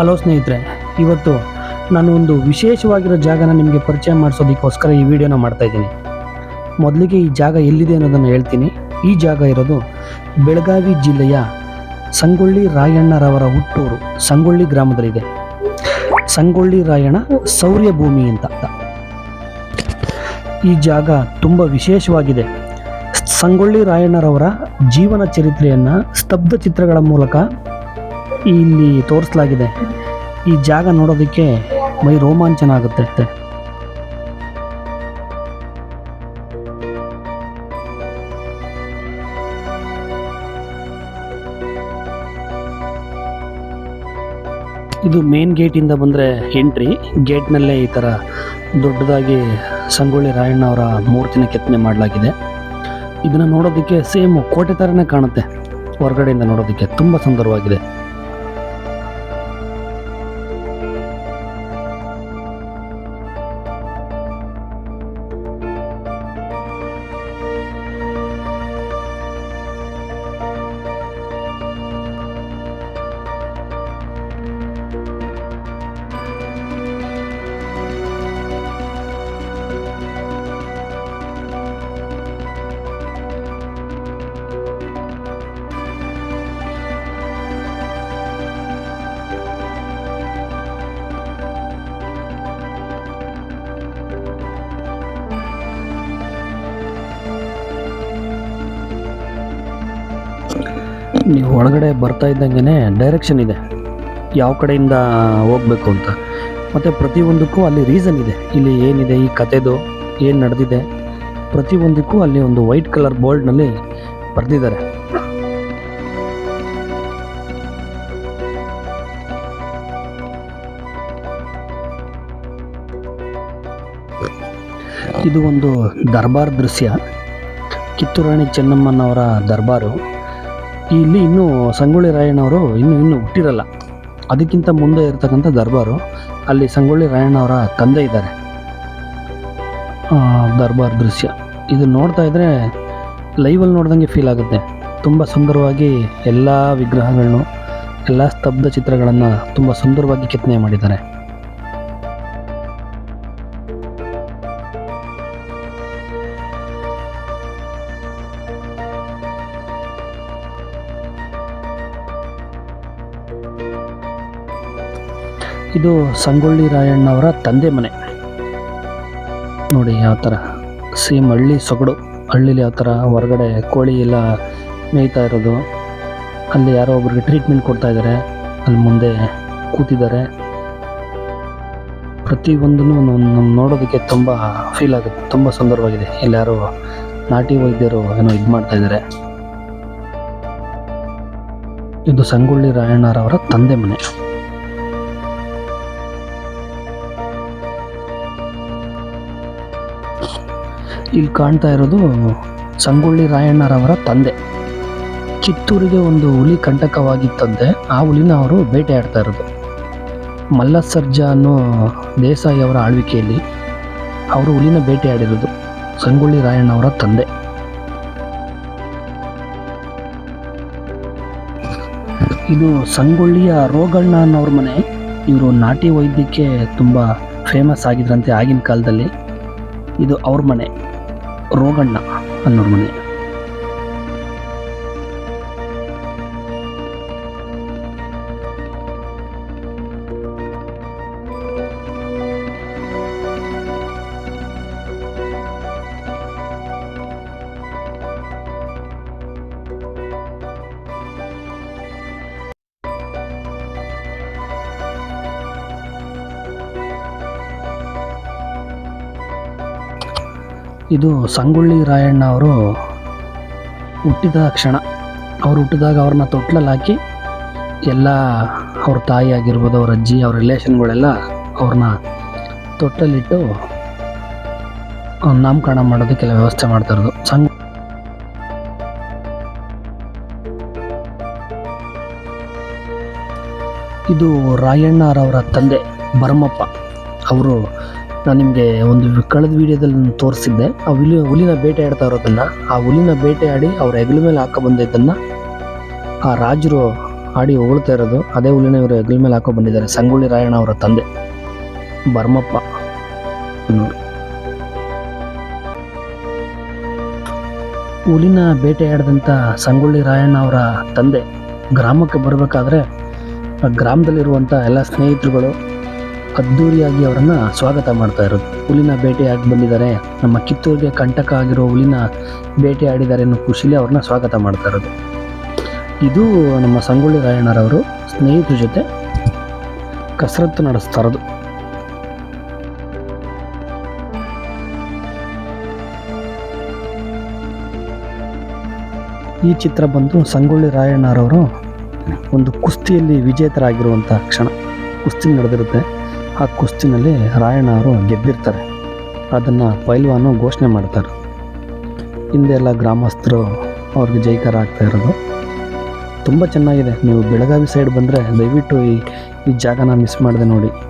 Hello ಸ್ನೇಹಿತರೆ ಇವತ್ತು ನಾನು ಒಂದು ವಿಶೇಷವಾಗಿರೋ ಜಾಗನ ನಿಮಗೆ ಪರಿಚಯ ಮಾಡಿಸೋದಕ್ಕೋಸ್ಕರ ಈ ವಿಡಿಯೋನ ಮಾಡ್ತಾ ಇದ್ದೀನಿ. ಮೊದಲಿಗೆ ಈ ಜಾಗ ಎಲ್ಲಿದೆ ಅನ್ನೋದನ್ನು ಹೇಳ್ತೀನಿ. ಈ ಜಾಗ ಇರೋದು ಬೆಳಗಾವಿ ಜಿಲ್ಲೆಯ ಸಂಗೊಳ್ಳಿ ರಾಯಣ್ಣರವರ ಹುಟ್ಟೂರು, ಸಂಗೊಳ್ಳಿ ಗ್ರಾಮದಲ್ಲಿದೆ. ಸಂಗೊಳ್ಳಿ ರಾಯಣ್ಣ ಸೌರ್ಯ ಭೂಮಿ ಅಂತ. ಈ ಜಾಗ ತುಂಬ ವಿಶೇಷವಾಗಿದೆ. ಸಂಗೊಳ್ಳಿ ರಾಯಣ್ಣರವರ ಜೀವನ ಚರಿತ್ರೆಯನ್ನು ಸ್ತಬ್ಧ ಚಿತ್ರಗಳ ಮೂಲಕ ಇಲ್ಲಿ ತೋರಿಸಲಾಗಿದೆ. ಈ ಜಾಗ ನೋಡೋದಕ್ಕೆ ಮೈ ರೋಮಾಂಚನ ಆಗುತ್ತೆ. ಇದು ಮೇನ್ ಗೇಟಿಂದ ಬಂದರೆ ಎಂಟ್ರಿ ಗೇಟ್ನಲ್ಲೇ ಈ ಥರ ದೊಡ್ಡದಾಗಿ ಸಂಗೊಳ್ಳಿ ರಾಯಣ್ಣ ಅವರ ಮೂರ್ತಿನ ಕೆತ್ತನೆ ಮಾಡಲಾಗಿದೆ. ಇದನ್ನು ನೋಡೋದಕ್ಕೆ ಸೇಮ್ ಕೋಟೆ ಥರನೇ ಕಾಣುತ್ತೆ. ಹೊರಗಡೆಯಿಂದ ನೋಡೋದಕ್ಕೆ ತುಂಬ ಸುಂದರವಾಗಿದೆ. ನೀವು ಒಳಗಡೆ ಬರ್ತಾ ಇದ್ದಂಗೆ ಡೈರೆಕ್ಷನ್ ಇದೆ. ಯಾವ ಕಡೆಯಿಂದ ಹೋಗಬೇಕು ಅಂತ. ಮತ್ತು ಪ್ರತಿಯೊಂದಕ್ಕೂ ಅಲ್ಲಿ ರೀಸನ್ ಇದೆ. ಇಲ್ಲಿ ಏನಿದೆ, ಈ ಕತೆದು ಏನು ನಡೆದಿದೆ. ಪ್ರತಿಯೊಂದಕ್ಕೂ ಅಲ್ಲಿ ಒಂದು ವೈಟ್ ಕಲರ್ ಬೋರ್ಡ್ನಲ್ಲಿ ಬರೆದಿದ್ದಾರೆ. ಇದು ಒಂದು ದರ್ಬಾರ್ ದೃಶ್ಯ. ಕಿತ್ತೂರಾಣಿ ಚೆನ್ನಮ್ಮನವರ ದರ್ಬಾರು. ಇಲ್ಲಿ ಇನ್ನೂ ಸಂಗೊಳ್ಳಿ ರಾಯಣ್ಣವರು ಇನ್ನು ಇನ್ನೂ ಹುಟ್ಟಿರಲ್ಲ. ಅದಕ್ಕಿಂತ ಮುಂದೆ ಇರತಕ್ಕಂಥ ದರ್ಬಾರು, ಅಲ್ಲಿ ಸಂಗೊಳ್ಳಿ ರಾಯಣ್ಣವರ ತಂದೆ ಇದ್ದಾರೆ. ದರ್ಬಾರ್ ದೃಶ್ಯ. ಇದು ನೋಡ್ತಾ ಇದ್ದರೆ ಲೈವಲ್ಲಿ ನೋಡ್ದಂಗೆ ಫೀಲ್ ಆಗುತ್ತೆ. ತುಂಬ ಸುಂದರವಾಗಿ ಎಲ್ಲ ವಿಗ್ರಹಗಳನ್ನು, ಎಲ್ಲ ಸ್ತಬ್ಧ ಚಿತ್ರಗಳನ್ನು ತುಂಬ ಸುಂದರವಾಗಿ ಕೆತ್ತನೆ ಮಾಡಿದ್ದಾರೆ. ಇದು ಸಂಗೊಳ್ಳಿ ರಾಯಣ್ಣವರ ತಂದೆ ಮನೆ. ನೋಡಿ ಯಾವ ಥರ ಸೇಮ್ ಹಳ್ಳಿ ಸೊಗಡು. ಹಳ್ಳಿಲಿ ಯಾವ ಥರ ಹೊರಗಡೆ ಕೋಳಿ ಎಲ್ಲ ಮೇಯ್ತಾ ಇರೋದು. ಅಲ್ಲಿ ಯಾರೋ ಒಬ್ರಿಗೆ ಟ್ರೀಟ್ಮೆಂಟ್ ಕೊಡ್ತಾ ಇದ್ದಾರೆ ಅಲ್ಲಿ ಮುಂದೆ ಕೂತಿದ್ದಾರೆ. ಪ್ರತಿಯೊಂದನ್ನು ನಮ್ಮ ನೋಡೋದಕ್ಕೆ ತುಂಬ ಫೀಲ್ ಆಗುತ್ತೆ. ತುಂಬ ಸುಂದರವಾಗಿದೆ. ಇಲ್ಲಿ ಯಾರೋ ನಾಟಿ ವೈದ್ಯರು ಏನೋ ಇದು ಮಾಡ್ತಾ ಇದ್ದಾರೆ ಇದು ಸಂಗೊಳ್ಳಿ ರಾಯಣ್ಣರವರ ತಂದೆ ಮನೆ. ಇಲ್ಲಿ ಕಾಣ್ತಾ ಇರೋದು ಸಂಗೊಳ್ಳಿ ರಾಯಣ್ಣರವರ ತಂದೆ. ಚಿತ್ತೂರಿಗೆ ಒಂದು ಹುಲಿ ಕಂಟಕವಾಗಿತ್ತಂತೆ ಆ ಹುಲಿನ ಅವರು ಬೇಟೆಯಾಡ್ತಾ ಇರೋದು. ಮಲ್ಲಸರ್ಜ ಅನ್ನೋ ದೇಸಾಯಿ ಅವರ ಆಳ್ವಿಕೆಯಲ್ಲಿ ಅವರು ಹುಲಿನ ಬೇಟೆಯಾಡಿರೋದು ಸಂಗೊಳ್ಳಿ ರಾಯಣ್ಣವರ ತಂದೆ. ಇದು ಸಂಗೊಳ್ಳಿಯ ರೋಗಣ್ಣ ಅನ್ನೋರ ಮನೆ. ಇವರು ನಾಟಿ ವೈದ್ಯಕ್ಕೆ ತುಂಬ ಫೇಮಸ್ ಆಗಿದ್ರಂತೆ ಆಗಿನ ಕಾಲದಲ್ಲಿ. ಇದು ಅವ್ರ ಮನೆ. ರೋಗಣ್ಣ ಅನ್ನೋರ ಮನೆ. ಇದು ಸಂಗೊಳ್ಳಿ ರಾಯಣ್ಣ ಅವರು ಹುಟ್ಟಿದ ಕ್ಷಣ. ಅವ್ರು ಹುಟ್ಟಿದಾಗ ಅವ್ರನ್ನ ತೊಟ್ಲಲ್ಲಿ ಹಾಕಿ ಎಲ್ಲ ಅವ್ರ ತಾಯಿ ಆಗಿರ್ಬೋದು, ಅವ್ರ ಅಜ್ಜಿ, ಅವ್ರ ರಿಲೇಷನ್ಗಳೆಲ್ಲ ಅವ್ರನ್ನ ತೊಟ್ಟಲಿಟ್ಟು ನಾಮಕರಣ ಮಾಡೋದಕ್ಕೆಲ್ಲ ವ್ಯವಸ್ಥೆ ಮಾಡ್ತಾ ಇರೋದು. ಇದು ರಾಯಣ್ಣರವರ ತಂದೆ ಭರಮಪ್ಪ ಅವರು ನಾನು ನಿಮಗೆ ಒಂದು ಕಳೆದ ವಿಡಿಯೋದಲ್ಲಿ ತೋರಿಸಿದ್ದೆ. ಆ ಹುಲಿ ಹುಲಿನ ಬೇಟೆ ಆಡ್ತಾ ಇರೋದನ್ನು, ಆ ಹುಲಿನ ಆಡಿ ಅವ್ರ ಹೆಗಲ ಮೇಲೆ ಹಾಕೋ ಬಂದಿದ್ದನ್ನು ಆ ರಾಜರು ಆಡಿ ಹೊಗಳ್ತಾ ಇರೋದು, ಅದೇ ಹುಲಿನ ಇವರು ಹೆಗಲ ಮೇಲೆ ಹಾಕೋ ಬಂದಿದ್ದಾರೆ. ಸಂಗೊಳ್ಳಿ ರಾಯಣ್ಣ ಅವರ ತಂದೆ, ಬರ್ಮಪ್ಪ. ಹುಲಿನ ಬೇಟೆಯಾಡಿದಂಥ ಸಂಗೊಳ್ಳಿ ರಾಯಣ್ಣ ಅವರ ತಂದೆ ಗ್ರಾಮಕ್ಕೆ ಬರಬೇಕಾದ್ರೆ ಗ್ರಾಮದಲ್ಲಿರುವಂಥ ಎಲ್ಲ ಸ್ನೇಹಿತರುಗಳು ಅದ್ಧೂರಿಯಾಗಿ ಅವರನ್ನು ಸ್ವಾಗತ ಮಾಡ್ತಾ ಇರೋದು. ಹುಲಿನ ಬೇಟೆಯಾಗಿ ಬಂದಿದ್ದಾರೆ. ನಮ್ಮ ಕಿತ್ತೂರಿಗೆ ಕಂಟಕ ಆಗಿರೋ ಹುಲಿನ ಬೇಟೆಯಾಡಿದ್ದಾರೆ ಅನ್ನೋ ಖುಷಿಲಿ ಅವ್ರನ್ನ ಸ್ವಾಗತ ಮಾಡ್ತಾ ಇರೋದು. ಇದು ನಮ್ಮ ಸಂಗೊಳ್ಳಿ ರಾಯಣ್ಣರವರು ಸ್ನೇಹಿತರ ಜೊತೆ ಕಸರತ್ತು ನಡೆಸ್ತಾ ಇರೋದು. ಈ ಚಿತ್ರ ಬಂದು ಸಂಗೊಳ್ಳಿ ರಾಯಣ್ಣರವರು ಒಂದು ಕುಸ್ತಿಯಲ್ಲಿ ವಿಜೇತರಾಗಿರುವಂಥ ಕ್ಷಣ. ಕುಸ್ತಿ ನಡೆದಿರುತ್ತೆ. ಆ ಕುಸ್ತಿನಲ್ಲಿ ರಾಯಣ್ಣ ಅವರು ಗೆದ್ದಿರ್ತಾರೆ. ಅದನ್ನು ಪೈಲ್ವಾನು ಘೋಷಣೆ ಮಾಡ್ತಾರೆ. ಹಿಂದೆ ಎಲ್ಲ ಗ್ರಾಮಸ್ಥರು ಅವ್ರಿಗೆ ಜೈಕಾರ ಆಗ್ತಾ ಇರೋದು. ತುಂಬ ಚೆನ್ನಾಗಿದೆ. ನೀವು ಬೆಳಗಾವಿ ಸೈಡ್ ಬಂದರೆ ದಯವಿಟ್ಟು ಈ ಈ ಜಾಗನ ಮಿಸ್ ಮಾಡಿದೆ ನೋಡಿ.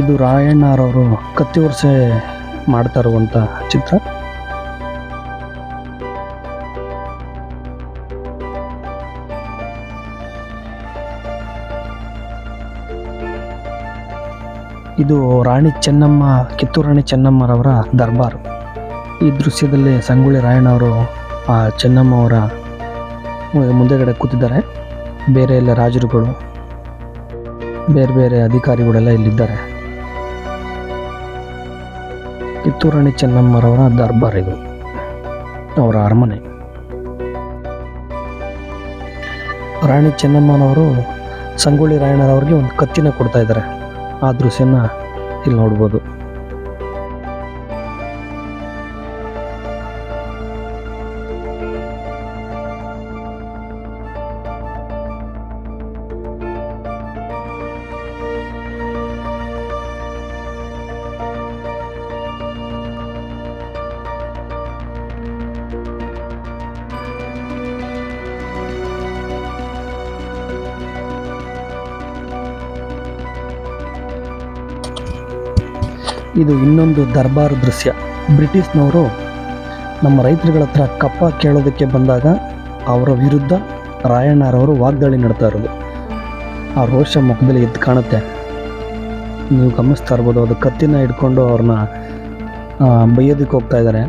ಇದು ರಾಯಣ್ಣರವರು ಕತ್ತಿ ವರ್ಷೆ ಮಾಡ್ತಾ ಇರುವಂಥ ಚಿತ್ರ. ಇದು ರಾಣಿ ಚೆನ್ನಮ್ಮ, ಕಿತ್ತೂರು ರಾಣಿ ಚೆನ್ನಮ್ಮರವರ ದರ್ಬಾರ್. ಈ ದೃಶ್ಯದಲ್ಲಿ ಸಂಗೊಳ್ಳಿ ರಾಯಣ್ಣವರು ಆ ಚೆನ್ನಮ್ಮ ಅವರ ಮುಂದೆಗಡೆ ಕೂತಿದ್ದಾರೆ. ಬೇರೆ ಎಲ್ಲ ರಾಜರುಗಳು, ಬೇರೆ ಬೇರೆ ಅಧಿಕಾರಿಗಳೆಲ್ಲ ಇಲ್ಲಿದ್ದಾರೆ. ಕಿತ್ತೂರು ರಾಣಿ ಚೆನ್ನಮ್ಮರವರ ದರ್ಬಾರ್ ಇದು ಅವರ ಅರಮನೆ. ರಾಣಿ ಚೆನ್ನಮ್ಮನವರು ಸಂಗೊಳ್ಳಿ ರಾಯಣ್ಣರವ್ರಿಗೆ ಒಂದು ಕತ್ತಿನ ಕೊಡ್ತಾ ಇದ್ದಾರೆ. ಆ ದೃಶ್ಯನ ಇಲ್ಲಿ ನೋಡ್ಬೋದು. ಇದು ಇನ್ನೊಂದು ದರ್ಬಾರ್ ದೃಶ್ಯ. ಬ್ರಿಟಿಷ್ನವರು ನಮ್ಮ ರೈತರುಗಳ ಹತ್ರ ಕಪ್ಪ ಕೇಳೋದಕ್ಕೆ ಬಂದಾಗ ಅವರ ವಿರುದ್ಧ ರಾಯಣ್ಣರವರು ವಾಗ್ದಾಳಿ ನಡ್ತಾ ಇರೋದು. ಆ ರೋಷ ಮುಖದಲ್ಲಿ ಎದ್ದು ಕಾಣುತ್ತೆ. ನೀವು ಗಮನಿಸ್ತಾ ಇರ್ಬೋದು, ಅದು ಕತ್ತಿನ ಹಿಡ್ಕೊಂಡು ಅವ್ರನ್ನ ಬೈಯೋದಕ್ಕೆ ಹೋಗ್ತಾ ಇದ್ದಾರೆ.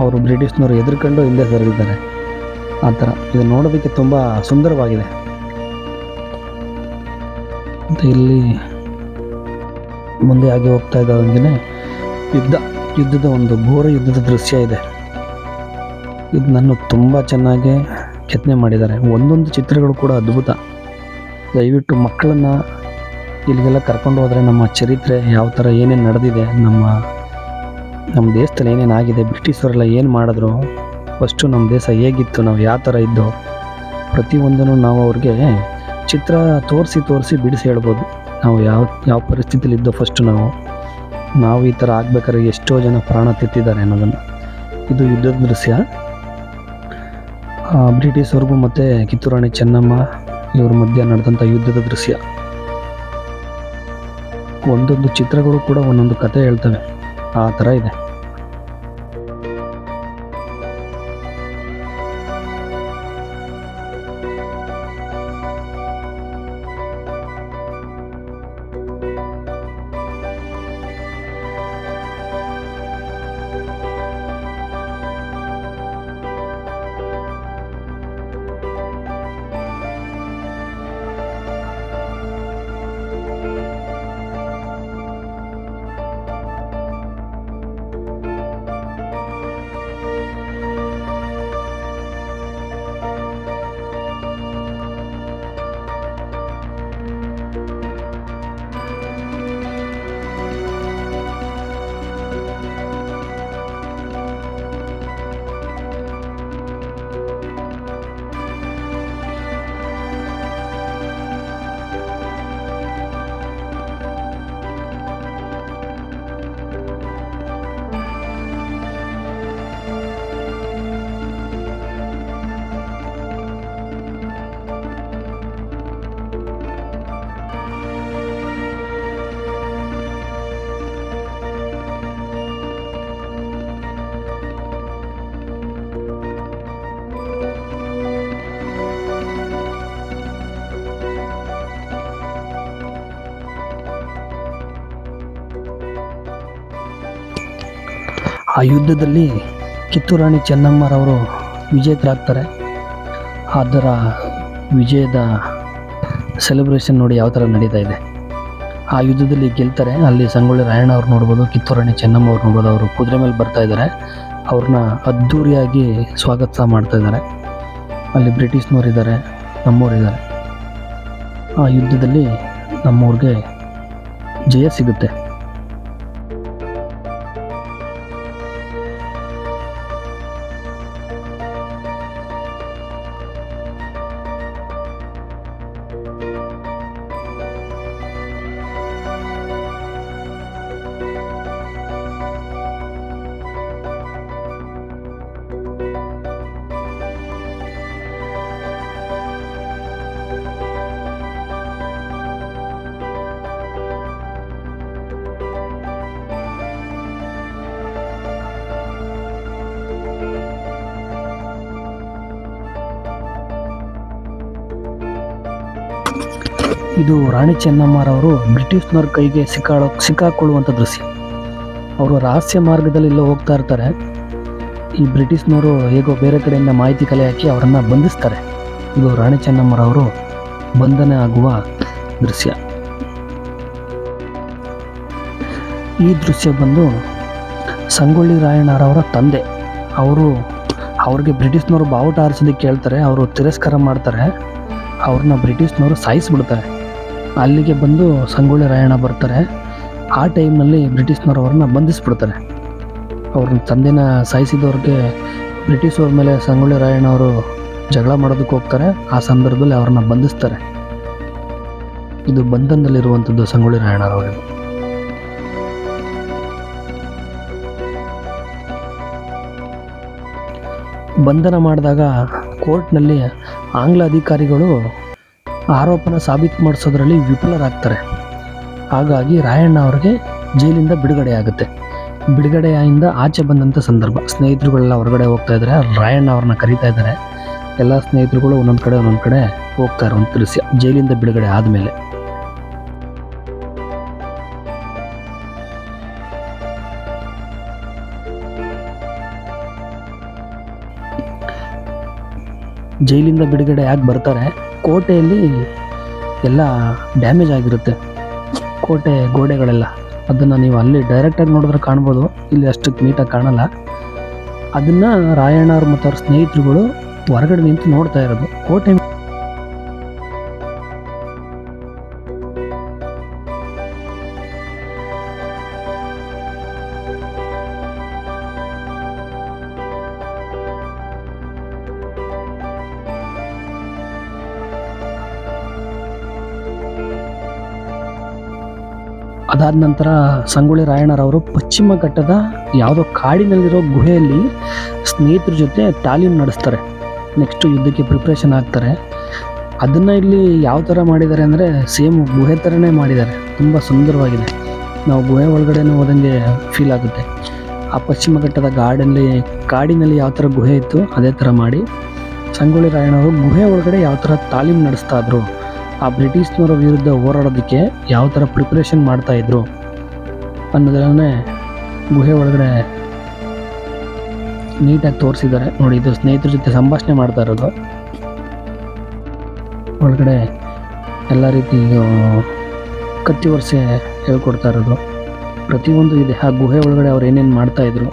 ಅವರು ಬ್ರಿಟಿಷ್ನವರು ಎದುರ್ಕೊಂಡು ಹಿಂದೆ ಸರಿದಿದ್ದಾರೆ. ಆ ಥರ. ಇದು ನೋಡೋದಕ್ಕೆ ತುಂಬ ಸುಂದರವಾಗಿದೆ. ಮತ್ತು ಇಲ್ಲಿ ಮುಂದೆ ಆಗಿ ಹೋಗ್ತಾ ಇದ್ದಂಗೆ ಯುದ್ಧ, ಯುದ್ಧದ ಒಂದು ಘೋರ ಯುದ್ಧದ ದೃಶ್ಯ ಇದೆ. ಇದು ನನ್ನ ತುಂಬ ಚೆನ್ನಾಗಿ ಕೆತ್ತನೆ ಮಾಡಿದ್ದಾರೆ. ಒಂದೊಂದು ಚಿತ್ರಗಳು ಕೂಡ ಅದ್ಭುತ. ದಯವಿಟ್ಟು ಮಕ್ಕಳನ್ನು ಇಲ್ಲಿಗೆಲ್ಲ ಕರ್ಕೊಂಡು ಹೋದರೆ ನಮ್ಮ ಚರಿತ್ರೆ ಯಾವ ಥರ ಏನೇನು ನಡೆದಿದೆ, ನಮ್ಮ ನಮ್ಮ ದೇಶದಲ್ಲಿ ಏನೇನು ಆಗಿದೆ, ಬ್ರಿಟಿಷರೆಲ್ಲ ಏನು ಮಾಡಿದ್ರು ಫಸ್ಟು ನಮ್ಮ ದೇಶ ಹೇಗಿತ್ತು, ನಾವು ಯಾವ ಥರ ಇದ್ದು, ಪ್ರತಿಯೊಂದನ್ನು ನಾವು ಅವ್ರಿಗೆ ಚಿತ್ರ ತೋರಿಸಿ ತೋರಿಸಿ ಬಿಡಿಸಿ ಹೇಳ್ಬೋದು. ನಾವು ಯಾವ ಯಾವ ಪರಿಸ್ಥಿತಿಯಲ್ಲಿ ಇದ್ದೋ ಫಸ್ಟು ನಾವು ನಾವು ಈ ಥರ ಆಗಬೇಕಾದ್ರೆ ಎಷ್ಟೋ ಜನ ಪ್ರಾಣ ತೆತ್ತಿದ್ದಾರೆ ಅನ್ನೋದನ್ನು. ಇದು ಯುದ್ಧದ ದೃಶ್ಯ. ಬ್ರಿಟಿಷರಿಗೂ ಮತ್ತು ಕಿತ್ತೂರಾಣಿ ಚೆನ್ನಮ್ಮ ಇವ್ರ ಮಧ್ಯೆ ನಡೆದಂಥ ಯುದ್ಧದ ದೃಶ್ಯ. ಒಂದೊಂದು ಚಿತ್ರಗಳು ಕೂಡ ಒಂದೊಂದು ಕತೆ ಹೇಳ್ತವೆ. ಆ ಥರ ಇದೆ. ಆ ಯುದ್ಧದಲ್ಲಿ ಕಿತ್ತೂರಾಣಿ ಚೆನ್ನಮ್ಮರವರು ವಿಜೇತರಾಗ್ತಾರೆ. ಅದರ ವಿಜಯದ ಸೆಲೆಬ್ರೇಷನ್ ನೋಡಿ ಯಾವ ಥರ ನಡೀತಾ ಇದೆ. ಆ ಯುದ್ಧದಲ್ಲಿ ಗೆಲ್ತಾರೆ. ಅಲ್ಲಿ ಸಂಗೊಳ್ಳಿ ರಾಯಣ್ಣ ಅವ್ರು ನೋಡ್ಬೋದು, ಕಿತ್ತೂರಾಣಿ ಚೆನ್ನಮ್ಮ ಅವ್ರು ನೋಡ್ಬೋದು, ಅವರು ಕುದುರೆ ಮೇಲೆ ಬರ್ತಾ ಇದ್ದಾರೆ. ಅವ್ರನ್ನ ಅದ್ಧೂರಿಯಾಗಿ ಸ್ವಾಗತ ಮಾಡ್ತಾ ಇದ್ದಾರೆ. ಅಲ್ಲಿ ಬ್ರಿಟಿಷ್ನವ್ರು ಇದ್ದಾರೆ ನಮ್ಮವ್ರಿದ್ದಾರೆ ಆ ಯುದ್ಧದಲ್ಲಿ ನಮ್ಮೂರಿಗೆ ಜಯ ಸಿಗುತ್ತೆ. ಇದು ರಾಣಿ ಚೆನ್ನಮ್ಮರವರು ಬ್ರಿಟಿಷ್ನವ್ರ ಕೈಗೆ ಸಿಕ್ಕಾಳೋ ಸಿಕ್ಕಾಕೊಳ್ಳುವಂಥ ದೃಶ್ಯ. ಅವರು ರಹಸ್ಯ ಮಾರ್ಗದಲ್ಲಿ ಇಲ್ಲೋ ಹೋಗ್ತಾ ಇರ್ತಾರೆ. ಈ ಬ್ರಿಟಿಷ್ನವರು ಹೇಗೋ ಬೇರೆ ಕಡೆಯಿಂದ ಮಾಹಿತಿ ಕಲೆ ಹಾಕಿ ಅವರನ್ನು ಬಂಧಿಸ್ತಾರೆ. ಇದು ರಾಣಿ ಚೆನ್ನಮ್ಮರವರು ಬಂಧನ ಆಗುವ ದೃಶ್ಯ. ಈ ದೃಶ್ಯ ಬಂದು ಸಂಗೊಳ್ಳಿ ರಾಯಣ್ಣರವರ ತಂದೆ. ಅವರು ಅವ್ರಿಗೆ ಬ್ರಿಟಿಷ್ನವರು ಬಾವುಟ ಆರಿಸೋದಕ್ಕೆ ಕೇಳ್ತಾರೆ ಅವರು ತಿರಸ್ಕಾರ ಮಾಡ್ತಾರೆ. ಅವ್ರನ್ನ ಬ್ರಿಟಿಷ್ನವರು ಸಾಯಿಸಿಬಿಡ್ತಾರೆ. ಅಲ್ಲಿಗೆ ಬಂದು ಸಂಗೊಳ್ಳಿ ರಾಯಣ್ಣ ಬರ್ತಾರೆ. ಆ ಟೈಮ್ನಲ್ಲಿ ಬ್ರಿಟಿಷ್ನವರು ಅವ್ರನ್ನ ಬಂಧಿಸ್ಬಿಡ್ತಾರೆ. ಅವ್ರನ್ನ ತಂದೆನ ಸಾಯಿಸಿದವ್ರಿಗೆ ಬ್ರಿಟಿಷವ್ರ ಮೇಲೆ ಸಂಗೊಳ್ಳಿ ರಾಯಣ್ಣ ಅವರು ಜಗಳ ಮಾಡೋದಕ್ಕೆ ಹೋಗ್ತಾರೆ. ಆ ಸಂದರ್ಭದಲ್ಲಿ ಅವ್ರನ್ನ ಬಂಧಿಸ್ತಾರೆ. ಇದು ಬಂಧನದಲ್ಲಿರುವಂಥದ್ದು ಸಂಗೊಳ್ಳಿ ರಾಯಣ್ಣರವರಿಗೆ. ಬಂಧನ ಮಾಡಿದಾಗ ಕೋರ್ಟ್ನಲ್ಲಿ ಆಂಗ್ಲ ಅಧಿಕಾರಿಗಳು ಆರೋಪನ ಸಾಬೀತು ಮಾಡಿಸೋದ್ರಲ್ಲಿ ವಿಫಲರಾಗ್ತಾರೆ. ಹಾಗಾಗಿ ರಾಯಣ್ಣ ಅವರಿಗೆ ಜೈಲಿಂದ ಬಿಡುಗಡೆ ಆಗುತ್ತೆ ಬಿಡುಗಡೆಯಿಂದ ಆಚೆ ಬಂದಂಥ ಸಂದರ್ಭ. ಸ್ನೇಹಿತರುಗಳೆಲ್ಲ ಹೊರಗಡೆ ಹೋಗ್ತಾ ಇದ್ದಾರೆ. ರಾಯಣ್ಣ ಅವ್ರನ್ನ ಕರೀತಾ ಇದ್ದಾರೆ. ಎಲ್ಲ ಸ್ನೇಹಿತರುಗಳು ಒಂದೊಂದು ಕಡೆ ಒಂದೊಂದು ಕಡೆ ಹೋಗ್ತಾ ಒಂದು ದೃಶ್ಯ. ಜೈಲಿಂದ ಬಿಡುಗಡೆ ಆದಮೇಲೆ. ಜೈಲಿಂದ ಬಿಡುಗಡೆ ಯಾಕೆ ಬರ್ತಾರೆ. ಕೋಟೆಯಲ್ಲಿ ಎಲ್ಲ ಡ್ಯಾಮೇಜ್ ಆಗಿರುತ್ತೆ. ಕೋಟೆ ಗೋಡೆಗಳೆಲ್ಲ. ಅದನ್ನು ನೀವು ಅಲ್ಲಿ ಡೈರೆಕ್ಟಾಗಿ ನೋಡಿದ್ರೆ ಕಾಣ್ಬೋದು. ಇಲ್ಲಿ ಅಷ್ಟು ನೀಟಾಗಿ ಕಾಣಲ್ಲ. ಅದನ್ನು ರಾಯಣ್ಣವ್ರು ಮತ್ತು ಅವ್ರ ಸ್ನೇಹಿತರುಗಳು ಹೊರಗಡೆ ನಿಂತು ನೋಡ್ತಾ ಇರೋದು. ಕೋಟೆ ನಂತರ ಸಂಗೊಳ್ಳಿ ರಾಯಣ್ಣರವರು ಪಶ್ಚಿಮ ಘಟ್ಟದ ಯಾವುದೋ ಕಾಡಿನಲ್ಲಿರೋ ಗುಹೆಯಲ್ಲಿ ಸ್ನೇಹಿತರ ಜೊತೆ ತಾಲೀಮ್ ನಡೆಸ್ತಾರೆ. ನೆಕ್ಸ್ಟು ಯುದ್ಧಕ್ಕೆ ಪ್ರಿಪ್ರೇಷನ್ ಆಗ್ತಾರೆ. ಅದನ್ನು ಇಲ್ಲಿ ಯಾವ ಥರ ಮಾಡಿದ್ದಾರೆ ಅಂದರೆ ಸೇಮ್ ಗುಹೆ ಥರನೇ ಮಾಡಿದ್ದಾರೆ. ತುಂಬ ಸುಂದರವಾಗಿದೆ. ನಾವು ಗುಹೆ ಒಳಗಡೆನೂ ಹೋದಂಗೆ ಫೀಲ್ ಆಗುತ್ತೆ. ಆ ಪಶ್ಚಿಮ ಘಟ್ಟದ ಗಾರ್ಡಲ್ಲಿ ಕಾಡಿನಲ್ಲಿ ಯಾವ ಥರ ಗುಹೆ ಇತ್ತು ಅದೇ ಥರ ಮಾಡಿ ಸಂಗೊಳ್ಳಿ ರಾಯಣ್ಣವರು ಗುಹೆ ಒಳಗಡೆ ಯಾವ ಥರ ತಾಲೀಮ್ ನಡೆಸ್ತಾ ಇದ್ರು. ಆ ಬ್ರಿಟಿಷ್ನವರ ವಿರುದ್ಧ ಹೋರಾಡೋದಕ್ಕೆ ಯಾವ ಥರ ಪ್ರಿಪ್ರೇಷನ್ ಮಾಡ್ತಾಯಿದ್ರು ಅನ್ನೋದನ್ನೇ ಗುಹೆ ಒಳಗಡೆ ನೀಟಾಗಿ ತೋರಿಸಿದ್ದಾರೆ. ನೋಡಿ, ಇದು ಸ್ನೇಹಿತರ ಜೊತೆ ಸಂಭಾಷಣೆ ಮಾಡ್ತಾ ಇರೋದು. ಒಳಗಡೆ ಎಲ್ಲ ರೀತಿ ಕತ್ತಿ ವರ್ಷೆ ಹೇಳ್ಕೊಡ್ತಾ ಇರೋದು. ಪ್ರತಿಯೊಂದು ಇದೆ. ಆ ಗುಹೆ ಒಳಗಡೆ ಅವ್ರು ಏನೇನು ಮಾಡ್ತಾಯಿದ್ರು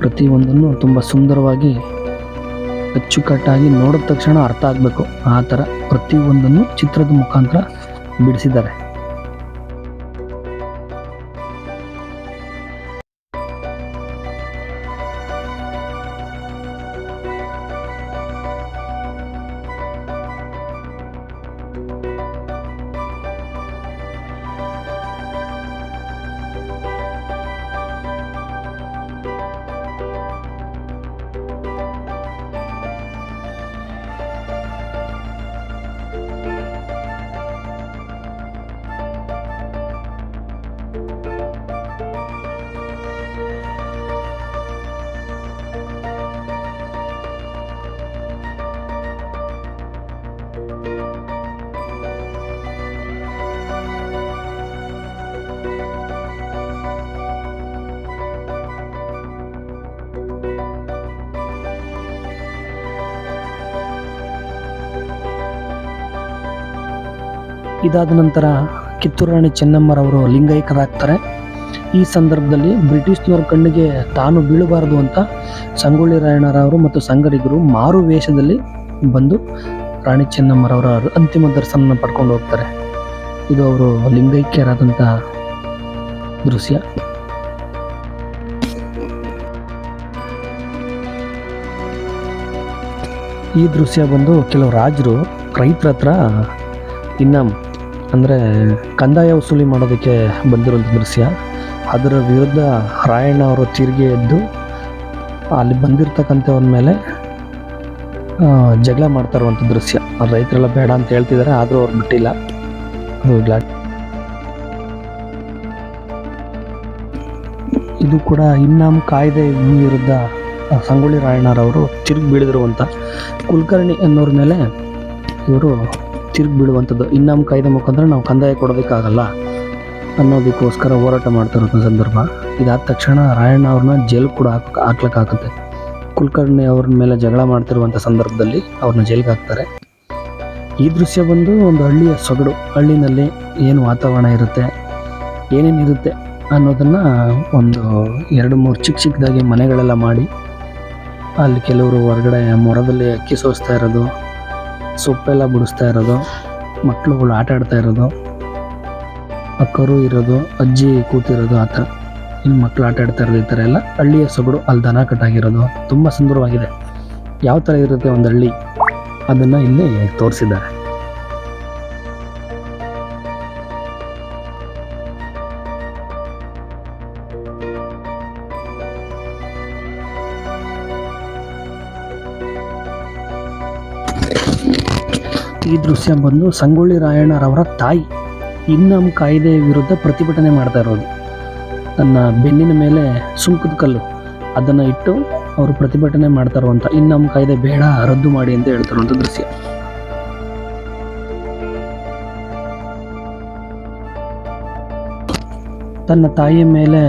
ಪ್ರತಿಯೊಂದನ್ನು ತುಂಬ ಸುಂದರವಾಗಿ ಅಚ್ಚುಕಟ್ಟಾಗಿ ನೋಡಿದ ತಕ್ಷಣ ಅರ್ಥ ಆಗಬೇಕು. ಆ ಥರ ಪ್ರತಿಯೊಂದನ್ನು ಚಿತ್ರದ ಮುಖಾಂತರ ಬಿಡಿಸಿದ್ದಾರೆ. ಇದಾದ ನಂತರ ಕಿತ್ತೂರು ರಾಣಿ ಚೆನ್ನಮ್ಮರವರು ಲಿಂಗೈಕ್ಯರಾಗ್ತಾರೆ ಈ ಸಂದರ್ಭದಲ್ಲಿ ಬ್ರಿಟಿಷ್ನವ್ರ ಕಣ್ಣಿಗೆ ತಾನು ಬೀಳಬಾರದು ಅಂತ ಸಂಗೊಳ್ಳಿ ರಾಯಣ್ಣರವರು ಮತ್ತು ಸಂಗರಿಗರು ಮಾರು ವೇಷದಲ್ಲಿ ಬಂದು ರಾಣಿ ಚೆನ್ನಮ್ಮರವರ ಅಂತಿಮ ದರ್ಶನ ಪಡ್ಕೊಂಡು ಹೋಗ್ತಾರೆ. ಇದು ಅವರು ಲಿಂಗೈಕ್ಯರಾದಂಥ ದೃಶ್ಯ. ಈ ದೃಶ್ಯ ಬಂದು ಕೆಲವು ರಾಜರು ರೈತರ ಹತ್ರ ಇನ್ನಾಮ್ ಅಂದರೆ ಕಂದಾಯ ವಸೂಲಿ ಮಾಡೋದಕ್ಕೆ ಬಂದಿರುವಂಥ ದೃಶ್ಯ. ಅದರ ವಿರುದ್ಧ ರಾಯಣ್ಣ ಅವರು ತಿರುಗಿ ಎದ್ದು ಅಲ್ಲಿ ಬಂದಿರ್ತಕ್ಕಂಥವ್ರ ಮೇಲೆ ಜಗಳ ಮಾಡ್ತಾ ಇರುವಂಥ ದೃಶ್ಯ. ರೈತರೆಲ್ಲ ಬೇಡ ಅಂತ ಹೇಳ್ತಿದ್ದಾರೆ, ಆದರೂ ಅವ್ರು ಬಿಟ್ಟಿಲ್ಲ. ಇದು ಕೂಡ ಇನ್ನಾಮ್ ಕಾಯ್ದೆ ವಿರುದ್ಧ ಸಂಗೊಳ್ಳಿ ರಾಯಣ್ಣರವರು ತಿರುಗಿ ಅಂತ ಕುಲಕರ್ಣಿ ಅನ್ನೋರ ಮೇಲೆ ಇವರು ತಿರುಗಿ ಬೀಳುವಂಥದ್ದು ನಮ್ಮ ಕಾಯ್ದೆ ಮುಖಾಂತರ ನಾವು ಕಂದಾಯ ಕೊಡೋದಕ್ಕಾಗಲ್ಲ ಅನ್ನೋದಕ್ಕೋಸ್ಕರ ಹೋರಾಟ ಮಾಡ್ತಾ ಸಂದರ್ಭ. ಇದಾದ ತಕ್ಷಣ ರಾಯಣ್ಣ ಅವ್ರನ್ನ ಜೈಲು ಕೂಡ ಹಾಕ್, ಹಾಕ್ಲಿಕ್ಕಾಗುತ್ತೆ. ಕುಲಕರ್ಣಿ ಅವ್ರ ಮೇಲೆ ಜಗಳ ಮಾಡ್ತಿರುವಂಥ ಸಂದರ್ಭದಲ್ಲಿ ಅವ್ರನ್ನ ಜೈಲಿಗೆ ಹಾಕ್ತಾರೆ. ಈ ದೃಶ್ಯ ಬಂದು ಒಂದು ಹಳ್ಳಿಯ ಸೊಗಡು. ಹಳ್ಳಿನಲ್ಲಿ ಏನು ವಾತಾವರಣ ಇರುತ್ತೆ ಏನೇನಿರುತ್ತೆ ಅನ್ನೋದನ್ನು ಒಂದು ಎರಡು ಮೂರು ಚಿಕ್ಕ ಚಿಕ್ಕದಾಗಿ ಮನೆಗಳೆಲ್ಲ ಮಾಡಿ, ಅಲ್ಲಿ ಕೆಲವರು ಹೊರಗಡೆ ಮೊರದಲ್ಲಿ ಅಕ್ಕಿ ಸೋಸ್ತಾ ಇರೋದು ಸೊಪ್ಪೆಲ್ಲ ಬಿಡಿಸ್ತಾ ಇರೋದು ಮಕ್ಕಳುಗಳು ಆಟ ಆಡ್ತಾ ಇರೋದು, ಅಕ್ಕರು ಕರು ಇರೋದು, ಅಜ್ಜಿ ಕೂತಿರೋದು ಆ ಥರ ಇಲ್ಲಿ ಮಕ್ಕಳು ಆಟ ಆಡ್ತಾ ಇರೋದು ಈ ಥರ ಎಲ್ಲ ಹಳ್ಳಿಯ ಸೊಗಡು ಅಲ್ಲಿ ದನ ಕಟ್ಟಾಗಿರೋದು. ತುಂಬ ಸುಂದರವಾಗಿದೆ. ಯಾವ ಥರ ಇರುತ್ತೆ ಒಂದು ಹಳ್ಳಿ? ಅದನ್ನು ಇಲ್ಲಿ ತೋರಿಸಿದ್ದಾರೆ. ದೃಶ್ಯ ಬಂದು ಸಂಗೊಳ್ಳಿ ರಾಯಣ್ಣರವರ ತಾಯಿ. ಇನ್ನಮ್ ಕಾಯ್ದೆ ವಿರುದ್ಧ ಪ್ರತಿಭಟನೆ ಮಾಡ್ತಾ ಇರೋದು. ತನ್ನ ಬೆನ್ನಿನ ಮೇಲೆ ಸುಂಕದ ಕಲ್ಲು. ಅದನ್ನು ಇಟ್ಟು ಅವರು ಪ್ರತಿಭಟನೆ ಮಾಡ್ತಾ ಇರುವಂಥ ಇನ್ನಮ್ ಕಾಯ್ದೆ ಬೇಡ, ರದ್ದು ಮಾಡಿ ಅಂತ ಹೇಳ್ತಿರುವಂಥ ದೃಶ್ಯ. ತನ್ನ ತಾಯಿಯ ಮೇಲೆ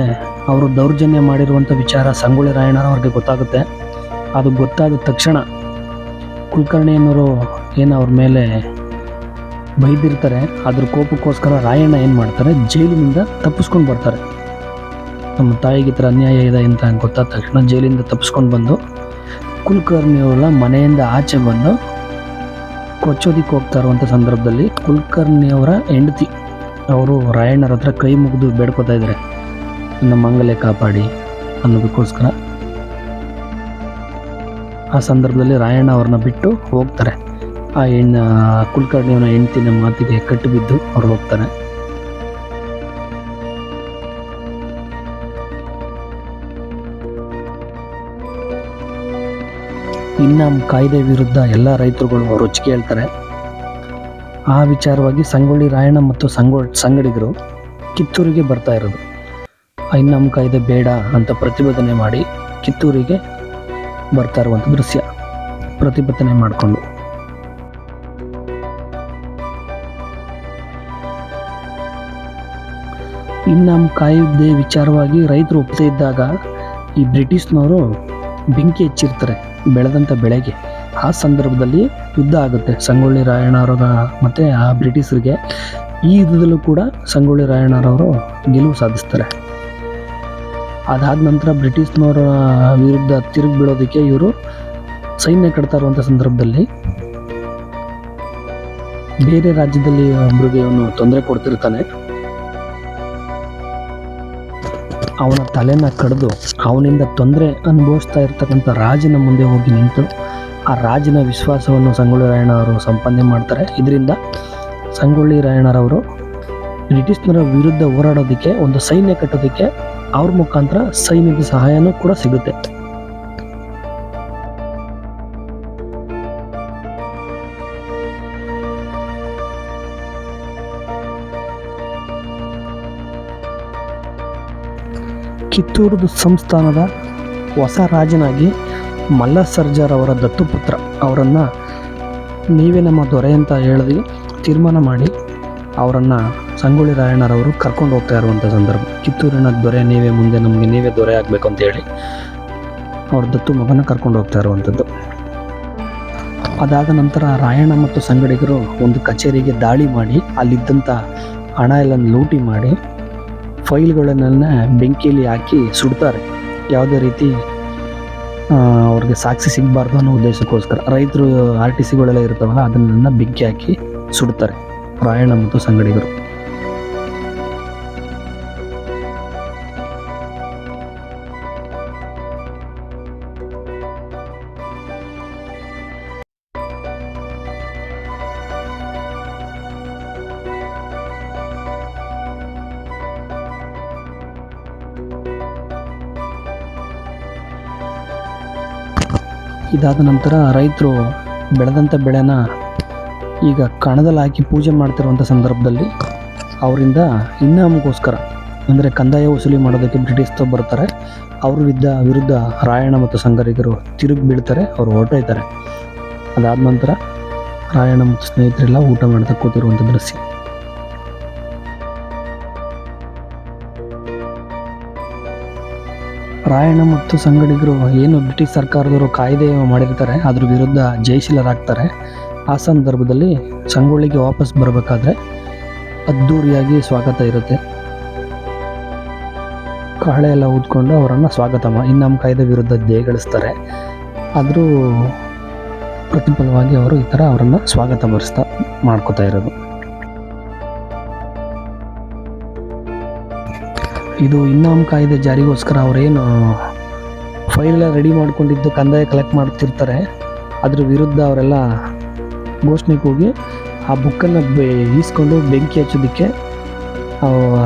ಅವರು ದೌರ್ಜನ್ಯ ಮಾಡಿರುವಂಥ ವಿಚಾರ ಸಂಗೊಳ್ಳಿ ರಾಯಣ್ಣರವ್ರಿಗೆ ಗೊತ್ತಾಗುತ್ತೆ. ಅದು ಗೊತ್ತಾದ ತಕ್ಷಣ ಕುಲಕರ್ಣಿ ಅನ್ನೋರು ಏನು ಅವ್ರ ಮೇಲೆ ಬೈದಿರ್ತಾರೆ ಅದ್ರ ಕೋಪಕ್ಕೋಸ್ಕರ ರಾಯಣ್ಣ ಏನು ಮಾಡ್ತಾರೆ? ಜೈಲಿನಿಂದ ತಪ್ಪಿಸ್ಕೊಂಡು ಬರ್ತಾರೆ. ನಮ್ಮ ತಾಯಿಗೆ ಥರ ಅನ್ಯಾಯ ಇದೆ ಅಂತ ಗೊತ್ತಾದ ತಕ್ಷಣ ಜೈಲಿಂದ ತಪ್ಪಿಸ್ಕೊಂಡು ಬಂದು ಕುಲಕರ್ಣಿಯವರ ಮನೆಯಿಂದ ಆಚೆ ಬಂದು ಕೊಚ್ಚೋದಿಕ್ಕೆ ಹೋಗ್ತಾ ಇರುವಂಥ ಸಂದರ್ಭದಲ್ಲಿ ಕುಲಕರ್ಣಿಯವರ ಹೆಂಡತಿ, ಅವರು ರಾಯಣ್ಣರ ಹತ್ರ ಕೈ ಮುಗಿದು ಬೇಡ್ಕೋತಾ ಇದ್ದಾರೆ. ನಮ್ಮ ಮಂಗಲೆ ಕಾಪಾಡಿ ಅನ್ನೋದಕ್ಕೋಸ್ಕರ ಆ ಸಂದರ್ಭದಲ್ಲಿ ರಾಯಣ್ಣ ಅವ್ರನ್ನ ಬಿಟ್ಟು ಹೋಗ್ತಾರೆ. ಆ ಹೆಣ್ಣ, ಕುಲಕರ್ಣಿಯವನ ಹೆಂಡ್ತಿನ ಮಾತಿಗೆ ಕಟ್ಟು ಬಿದ್ದು ಅವ್ರು ಹೋಗ್ತಾರೆ. ಇನ್ನು ಕಾಯ್ದೆ ವಿರುದ್ಧ ಎಲ್ಲ ರೈತರುಗಳು ರುಚಿ ಹೇಳ್ತಾರೆ. ಆ ವಿಚಾರವಾಗಿ ಸಂಗೊಳ್ಳಿ ರಾಯಣ್ಣ ಮತ್ತು ಸಂಗೊಳ್, ಸಂಗಡಿಗರು ಕಿತ್ತೂರಿಗೆ ಬರ್ತಾ ಇರೋದು. ಇನ್ನಮ್ಮ ಕಾಯ್ದೆ ಬೇಡ ಅಂತ ಪ್ರತಿಭಟನೆ ಮಾಡಿ ಕಿತ್ತೂರಿಗೆ ಬರ್ತಾ ಇರುವಂಥ ದೃಶ್ಯ ಪ್ರತಿಭಟನೆ ಮಾಡಿಕೊಂಡು. ಇನ್ನು ನಮ್ಮ ಕಾಯಿದೆ ವಿಚಾರವಾಗಿ ರೈತರು ಒಪ್ಪದೇ ಇದ್ದಾಗ ಈ ಬ್ರಿಟಿಷ್ನವರು ಬೆಂಕಿ ಹೆಚ್ಚಿರ್ತಾರೆ ಬೆಳೆದಂಥ ಬೆಳೆಗೆ. ಆ ಸಂದರ್ಭದಲ್ಲಿ ಯುದ್ಧ ಆಗುತ್ತೆ. ಸಂಗೊಳ್ಳಿ ರಾಯಣ್ಣವ್ರ ಮತ್ತು ಆ ಬ್ರಿಟಿಷರಿಗೆ ಈ ಯುದ್ಧದಲ್ಲೂ ಕೂಡ ಸಂಗೊಳ್ಳಿ ರಾಯಣ್ಣರವರು ಗೆಲುವು ಸಾಧಿಸ್ತಾರೆ. ಅದಾದ ನಂತರ ಬ್ರಿಟಿಷ್ನವರ ವಿರುದ್ಧ ತಿರುಗಿ ಬಿಡೋದಕ್ಕೆ ಇವರು ಸೈನ್ಯ ಕಟ್ತಾ ಇರುವಂಥ ಸಂದರ್ಭದಲ್ಲಿ ಬೇರೆ ರಾಜ್ಯದಲ್ಲಿ ಒಬ್ಬರಿಗೆ ಇವನು ತೊಂದರೆ ಕೊಡ್ತಿರ್ತಾನೆ. ಅವನ ತಲೆನ ಕಡಿದು ಅವನಿಂದ ತೊಂದರೆ ಅನುಭವಿಸ್ತಾ ಇರ್ತಕ್ಕಂಥ ರಾಜನ ಮುಂದೆ ಹೋಗಿ ನಿಂತು ಆ ರಾಜನ ವಿಶ್ವಾಸವನ್ನು ಸಂಗೊಳ್ಳಿ ರಾಯಣ್ಣ ಅವರು ಸಂಪಾದನೆ ಮಾಡ್ತಾರೆ. ಇದರಿಂದ ಸಂಗೊಳ್ಳಿ ರಾಯಣ್ಣರವರು ಬ್ರಿಟಿಷ್ನರ ವಿರುದ್ಧ ಹೋರಾಡೋದಕ್ಕೆ, ಒಂದು ಸೈನ್ಯ ಕಟ್ಟೋದಕ್ಕೆ ಅವ್ರ ಮುಖಾಂತರ ಸೈನಿಕ ಸಹಾಯನೂ ಕೂಡ ಸಿಗುತ್ತೆ. ಕಿತ್ತೂರು ಸಂಸ್ಥಾನದ ಹೊಸ ರಾಜನಾಗಿ ಮಲ್ಲ ಸರ್ಜಾರ್ ಅವರ ದತ್ತುಪುತ್ರ ಅವರನ್ನು ನೀವೇ ನಮ್ಮ ದೊರೆ ಅಂತ ಹೇಳಿ ತೀರ್ಮಾನ ಮಾಡಿ ಅವರನ್ನು ಸಂಗೊಳ್ಳಿ ರಾಯಣ್ಣರವರು ಕರ್ಕೊಂಡು ಹೋಗ್ತಾ ಇರುವಂಥ ಸಂದರ್ಭ. ಕಿತ್ತೂರಿನ ದೊರೆ ನೀವೇ ಮುಂದೆ ನಮಗೆ ನೀವೇ ದೊರೆ ಆಗಬೇಕು ಅಂತ ಹೇಳಿ ಅವ್ರ ದತ್ತು ಮಗನ ಕರ್ಕೊಂಡು ಹೋಗ್ತಾ ಇರುವಂಥದ್ದು ಅದಾದ ನಂತರ ರಾಯಣ್ಣ ಮತ್ತು ಸಂಗಡಿಗರು ಒಂದು ಕಚೇರಿಗೆ ದಾಳಿ ಮಾಡಿ ಅಲ್ಲಿದ್ದಂಥ ಹಣ ಎಲ್ಲ ಲೂಟಿ ಮಾಡಿ, ಫೈಲ್ಗಳನ್ನೆಲ್ಲ ಬೆಂಕಿಯಲ್ಲಿ ಹಾಕಿ ಸುಡ್ತಾರೆ. ಯಾವುದೇ ರೀತಿ ಅವ್ರಿಗೆ ಸಾಕ್ಷಿ ಸಿಗಬಾರ್ದು ಅನ್ನೋ ಉದ್ದೇಶಕ್ಕೋಸ್ಕರ ರೈತರು ಆರ್ ಟಿ ಸಿಗಳೆಲ್ಲ ಇರ್ತಾವಲ್ಲ, ಅದನ್ನೆಲ್ಲ ಬೆಂಕಿ ಹಾಕಿ ಸುಡ್ತಾರೆ. ರಾಯಣ್ಣ ಮತ್ತು ಸಂಗಡಿಗರು. ಇದಾದ ನಂತರ ರೈತರು ಬೆಳೆದಂಥ ಬೆಳೆನ ಈಗ ಕಣದಲ್ಲಿ ಹಾಕಿ ಪೂಜೆ ಮಾಡ್ತಿರುವಂಥ ಸಂದರ್ಭದಲ್ಲಿ ಅವರಿಂದ ಇನ್ನಾಮಗೋಸ್ಕರ, ಅಂದರೆ ಕಂದಾಯ ವಸೂಲಿ ಮಾಡೋದಕ್ಕೆ ಬ್ರಿಟಿಷ್ ಬರ್ತಾರೆ. ಅವ್ರ ವಿರುದ್ಧ ವಿರುದ್ಧ ರಾಯಣ್ಣ ಮತ್ತು ಸಂಗರಿಗರು ತಿರುಗಿ ಬೀಳ್ತಾರೆ, ಅವರು ಹೊರಟೋಯ್ತಾರೆ. ಅದಾದ ನಂತರ ರಾಯಣ್ಣ ಮತ್ತು ಸ್ನೇಹಿತರೆಲ್ಲ ಊಟ ಮಾಡ್ತಾ ಕೂತಿರುವಂಥ ದೃಶ್ಯ. ರಾಯಣ ಮತ್ತು ಸಂಗಡಿಗರು ಏನು ಬ್ರಿಟಿಷ್ ಸರ್ಕಾರದವರು ಕಾಯ್ದೆ ಮಾಡಿರ್ತಾರೆ, ಅದ್ರ ವಿರುದ್ಧ ಜಯಶೀಲರಾಗ್ತಾರೆ. ಆ ಸಂದರ್ಭದಲ್ಲಿ ಸಂಗೊಳ್ಳಿಗೆ ವಾಪಸ್ ಬರಬೇಕಾದ್ರೆ ಅದ್ಧೂರಿಯಾಗಿ ಸ್ವಾಗತ ಇರುತ್ತೆ. ಕಹಳೆ ಎಲ್ಲ ಊದ್ಕೊಂಡು ಅವರನ್ನು ಸ್ವಾಗತ ಮಾಡಿ ನಮ್ಮ ಕಾಯ್ದೆ ವಿರುದ್ಧ ಜಯಗಳಿಸ್ತಾರೆ. ಆದರೂ ಪ್ರತಿಫಲವಾಗಿ ಅವರು ಈ ಥರ ಅವರನ್ನು ಸ್ವಾಗತ ಬರೆಸ್ತಾ ಮಾಡ್ಕೋತಾ ಇರೋದು. ಇದು ಇನ್ನಾಮ್ ಕಾಯ್ದೆ ಜಾರಿಗೋಸ್ಕರ ಅವರೇನು ಫೈಲ್ ರೆಡಿ ಮಾಡ್ಕೊಂಡಿದ್ದು ಕಂದಾಯ ಕಲೆಕ್ಟ್ ಮಾಡ್ತಿರ್ತಾರೆ. ಅದ್ರ ವಿರುದ್ಧ ಅವರೆಲ್ಲ ಘೋಷಣೆಗೆ ಹೋಗಿ ಆ ಬುಕ್ಕನ್ನು ಈಸ್ಕೊಂಡು ಬೆಂಕಿ ಹಚ್ಚೋದಕ್ಕೆ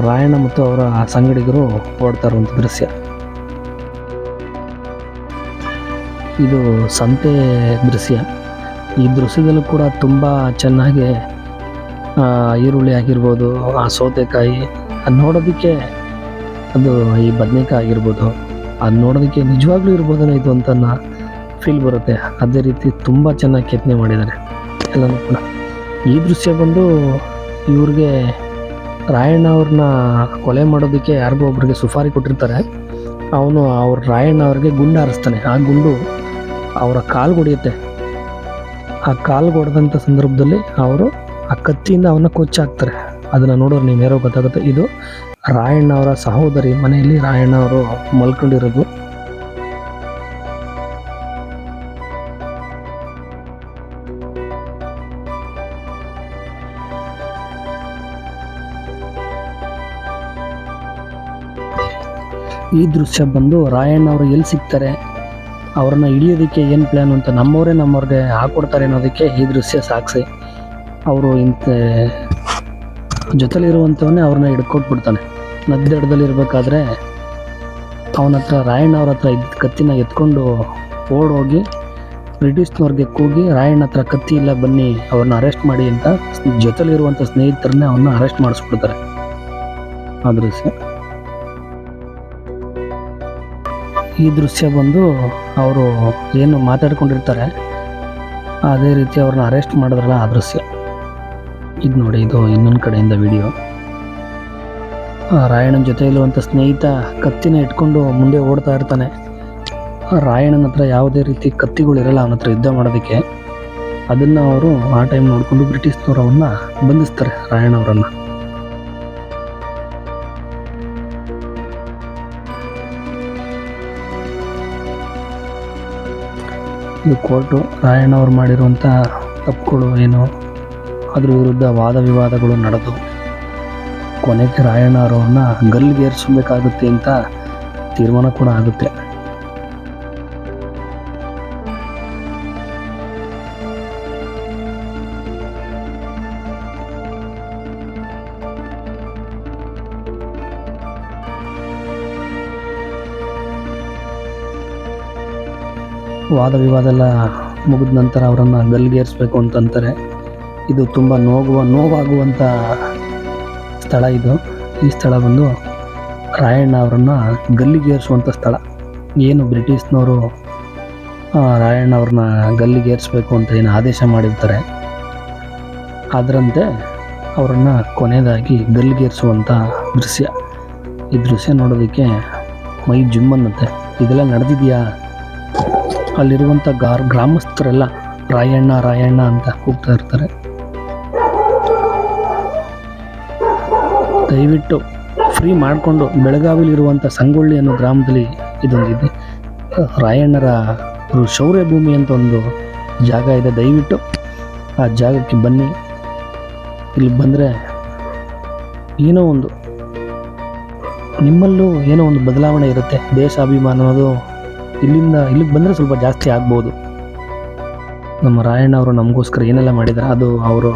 ರಾಯಣ್ಣ ಮತ್ತು ಅವರ ಸಂಗಡಿಗರು ಓಡ್ತಾ ಇರುವಂಥ ದೃಶ್ಯ. ಇದು ಸಂತೆ ದೃಶ್ಯ. ಈ ದೃಶ್ಯದಲ್ಲೂ ಕೂಡ ತುಂಬ ಚೆನ್ನಾಗಿ ಈರುಳ್ಳಿ ಆಗಿರ್ಬೋದು, ಆ ಸೌತೆಕಾಯಿ, ಅದು ನೋಡೋದಕ್ಕೆ ಅದು ಈ ಬದನೆಕಾಯಿ ಆಗಿರ್ಬೋದು, ಅದು ನೋಡೋದಕ್ಕೆ ನಿಜವಾಗ್ಲೂ ಇರ್ಬೋದಲ್ಲ ಇದು ಅಂತ ಫೀಲ್ ಬರುತ್ತೆ. ಅದೇ ರೀತಿ ತುಂಬ ಚೆನ್ನಾಗಿ ಕೆತ್ತನೆ ಮಾಡಿದ್ದಾರೆ. ಎಲ್ಲನೂ ಕೂಡ. ಈ ದೃಶ್ಯ ಬಂದು ಇವ್ರಿಗೆ ರಾಯಣ್ಣ ಅವ್ರನ್ನ ಕೊಲೆ ಮಾಡೋದಕ್ಕೆ ಯಾರಿಗೋ ಒಬ್ರಿಗೆ ಸುಫಾರಿ ಕೊಟ್ಟಿರ್ತಾರೆ. ಅವನು ಅವ್ರ ರಾಯಣ್ಣ ಅವ್ರಿಗೆ ಗುಂಡು ಹಾರಿಸ್ತಾನೆ. ಆ ಗುಂಡು ಅವರ ಕಾಲು ಹೊಡೆಯುತ್ತೆ. ಆ ಕಾಲು ಹೊಡೆದಂಥ ಸಂದರ್ಭದಲ್ಲಿ ಅವರು ಆ ಕತ್ತಿಯಿಂದ ಅವನ್ನ ಕೊಚ್ಚಾಕ್ತಾರೆ ಅದನ್ನು ನೋಡೋರು ನೀವು ಯಾರೋ ಗೊತ್ತಾಗುತ್ತೆ. ಇದು ರಾಯಣ್ಣ ಅವರ ಸಹೋದರಿ ಮನೆಯಲ್ಲಿ ರಾಯಣ್ಣ ಅವರು ಮಲ್ಕೊಂಡಿರೋದು. ಈ ದೃಶ್ಯ ಬಂದು ರಾಯಣ್ಣ ಅವರು ಎಲ್ಲಿ ಸಿಗ್ತಾರೆ? ಅವ್ರನ್ನ ಹಿಡಿಯೋದಕ್ಕೆ ಏನು ಪ್ಲ್ಯಾನ್ ಅಂತ ನಮ್ಮವರೇ ನಮ್ಮವ್ರಿಗೆ ಹಾಕೊಡ್ತಾರೆ ಅನ್ನೋದಕ್ಕೆ ಈ ದೃಶ್ಯ ಸಾಕ್ಷಿ ಅವರು ಇಂಥ ಜೊತೆಲಿರುವಂಥವನ್ನೇ ಅವ್ರನ್ನ ಹಿಡ್ಕೊಟ್ಬಿಡ್ತಾನೆ. ನದ್ದಡದಲ್ಲಿರ್ಬೇಕಾದ್ರೆ ಅವನ ಹತ್ರ, ರಾಯಣ್ಣ ಅವ್ರ ಹತ್ರ ಇದ್ದ ಕತ್ತಿನ ಎತ್ಕೊಂಡು ಓಡೋಗಿ ಬ್ರಿಟಿಷ್ನವ್ರಿಗೆ ಕೂಗಿ ರಾಯಣ್ಣ ಹತ್ರ ಕತ್ತಿ ಇಲ್ಲ ಬನ್ನಿ ಅವ್ರನ್ನ ಅರೆಸ್ಟ್ ಮಾಡಿ ಅಂತ ಜೊತೆಲಿರುವಂಥ ಸ್ನೇಹಿತರನ್ನೇ ಅವನ್ನ ಅರೆಸ್ಟ್ ಮಾಡಿಸ್ಬಿಡ್ತಾರೆ. ಆ ದೃಶ್ಯ. ಈ ದೃಶ್ಯ ಬಂದು ಅವರು ಏನು ಮಾತಾಡ್ಕೊಂಡಿರ್ತಾರೆ, ಅದೇ ರೀತಿ ಅವ್ರನ್ನ ಅರೆಸ್ಟ್ ಮಾಡಿದ್ರಲ್ಲ ಆ ದೃಶ್ಯ. ಇದು ನೋಡಿ, ಇದು ಇನ್ನೊಂದು ಕಡೆಯಿಂದ ವಿಡಿಯೋ. ರಾಯಣ್ಣನ ಜೊತೆ ಇರುವಂಥ ಸ್ನೇಹಿತ ಕತ್ತಿನ ಇಟ್ಕೊಂಡು ಮುಂದೆ ಓಡ್ತಾ ಇರ್ತಾನೆ. ರಾಯಣ್ಣನ ಹತ್ರ ಯಾವುದೇ ರೀತಿ ಕತ್ತಿಗಳಿರಲ್ಲ ಅವನ ಹತ್ರ ಯುದ್ಧ ಮಾಡೋದಕ್ಕೆ. ಅದನ್ನು ಅವರು ಆ ಟೈಮ್ ನೋಡಿಕೊಂಡು ಬ್ರಿಟಿಷ್ನವರವನ್ನು ಬಂಧಿಸ್ತಾರೆ ರಾಯಣ್ಣವರನ್ನು ಈ ಕೋರ್ಟು ರಾಯಣ್ಣವ್ರು ಮಾಡಿರುವಂಥ ತಪ್ಪುಗಳು ಏನು, ಅದ್ರ ವಿರುದ್ಧ ವಾದ ವಿವಾದಗಳು ನಡೆದು, ಕೊನೆಗೆ ರಾಯಣ್ಣ ಅವರನ್ನ ಗಲ್ಲಿಗೇರಿಸಬೇಕಾಗುತ್ತೆ ಅಂತ ತೀರ್ಮಾನ ಕೂಡ ಆಗುತ್ತೆ. ವಾದ ವಿವಾದ ಎಲ್ಲ ಮುಗಿದ ನಂತರ ಅವರನ್ನು ಗಲ್ಲಿಗೇರಿಸ್ಬೇಕು ಅಂತಂತಾರೆ ಇದು ತುಂಬ ನೋಗುವ ನೋವಾಗುವಂಥ ಸ್ಥಳ ಇದು. ಈ ಸ್ಥಳ ಬಂದು ರಾಯಣ್ಣ ಅವರನ್ನು ಗಲ್ಲಿಗೇರಿಸುವಂಥ ಸ್ಥಳ. ಏನು ಬ್ರಿಟಿಷ್ನವರು ರಾಯಣ್ಣ ಅವ್ರನ್ನ ಗಲ್ಲಿಗೇರಿಸ್ಬೇಕು ಅಂತ ಏನು ಆದೇಶ ಮಾಡಿರ್ತಾರೆ. ಅದರಂತೆ ಅವರನ್ನು ಕೊನೆಯದಾಗಿ ಗಲ್ಲಿಗೇರಿಸುವಂಥ ದೃಶ್ಯ. ಈ ದೃಶ್ಯ ನೋಡೋದಕ್ಕೆ ಮೈ ಜುಮ್ಮನ್ನುತ್ತೆ ಇದೆಲ್ಲ ನಡೆದಿದೆಯಾ? ಅಲ್ಲಿರುವಂಥ ಗಾರ್ ಗ್ರಾಮಸ್ಥರೆಲ್ಲ ರಾಯಣ್ಣ ರಾಯಣ್ಣ ಅಂತ ಕೂಗ್ತಾ ಇರ್ತಾರೆ. ದಯವಿಟ್ಟು ಫ್ರೀ ಮಾಡಿಕೊಂಡು ಬೆಳಗಾವಿಲಿರುವಂಥ ಸಂಗೊಳ್ಳಿ ಅನ್ನೋ ಗ್ರಾಮದಲ್ಲಿ ಇದೊಂದಿದೆ. ರಾಯಣ್ಣರ ಶೌರ್ಯ ಭೂಮಿ ಅಂತ ಒಂದು ಜಾಗ ಇದೆ. ದಯವಿಟ್ಟು ಆ ಜಾಗಕ್ಕೆ ಬನ್ನಿ. ಇಲ್ಲಿ ಬಂದರೆ ಏನೋ ಒಂದು ನಿಮ್ಮಲ್ಲೂ ಏನೋ ಒಂದು ಬದಲಾವಣೆ ಇರುತ್ತೆ. ದೇಶಾಭಿಮಾನ ಅನ್ನೋದು ಇಲ್ಲಿಂದ ಇಲ್ಲಿಗೆ ಬಂದರೆ ಸ್ವಲ್ಪ ಜಾಸ್ತಿ ಆಗ್ಬೋದು. ನಮ್ಮ ರಾಯಣ್ಣ ಅವರು ನಮಗೋಸ್ಕರ ಏನೆಲ್ಲ ಮಾಡಿದ್ದಾರೆ ಅದು ಅವರು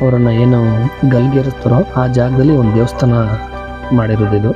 ಅವರನ್ನು ಏನು ಗಲ್ಗೇರಿಸ್ತಾರೋ ಆ ಜಾಗದಲ್ಲಿ ಒಂದು ದೇವಸ್ಥಾನ ಮಾಡಿರೋದು ಇದು.